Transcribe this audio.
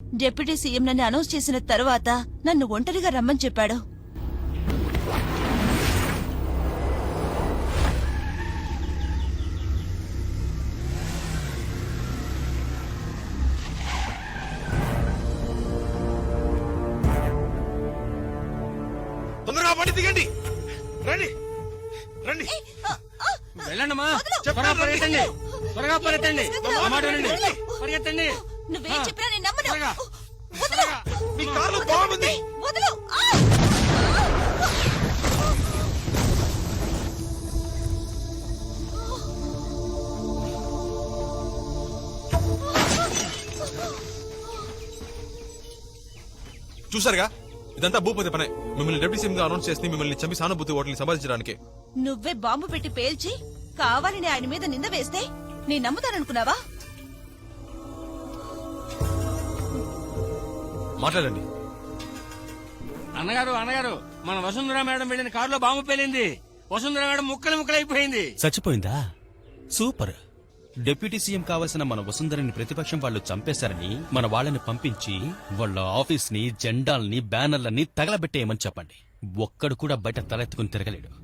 Deputy CM నన్ను announce చేసిన తరువాత నన్ను ఒంటరిగా రమ్మని చెప్పాడు. తొందరగా బండి దిగండి. రండి. రండి. వెళ్ళండమ్మా. చెప్పాను త్వరగా రండి. పరిగెట్టండి త్వరగా పరిగెట్టండి తీసుకెళ్తావా? ఆ మాట వినండి. వెళ్ళు. నువ్వేం చెప్పినా నేను నమ్మను. త్వరగా. వదలు. మీ కార్లో బాగుంది. వదలు. ఆ! చూసారుగా ఇదంతా భూపతి పనే. మిమ్మల్ని డెప్యూటీ సీఎం గా అనౌన్స్ చేసి మిమ్మల్ని చంపి సానుభూతి ఓట్లని సంపాదించడానికి నువ్వే బాంబు పెట్టి పేల్చి కావాలని ఆయన మీద నింద వేస్తే నీ నమ్ముతాననుకున్నావా? మాట్లాడండి. అన్నగారు అన్నగారు మన వసుంధర మేడం వెళ్ళిన కారులో బాంబు పేలింది. వసుంధర మేడం ముక్కలు ముక్కలైపోయింది. చచ్చిపోయిందా? సూపర్. డిప్యూటీ సీఎం కావలసిన మన వసుంధరని ప్రతిపక్షం వాళ్ళు చంపేశారని మన వాళ్ళని పంపించి వాళ్ళ ఆఫీస్ని జెండాల్ని బ్యానర్లని తగలబెట్టేయమని చెప్పండి. ఒక్కడు కూడా బయట తలెత్తుకుని తిరగలేడు.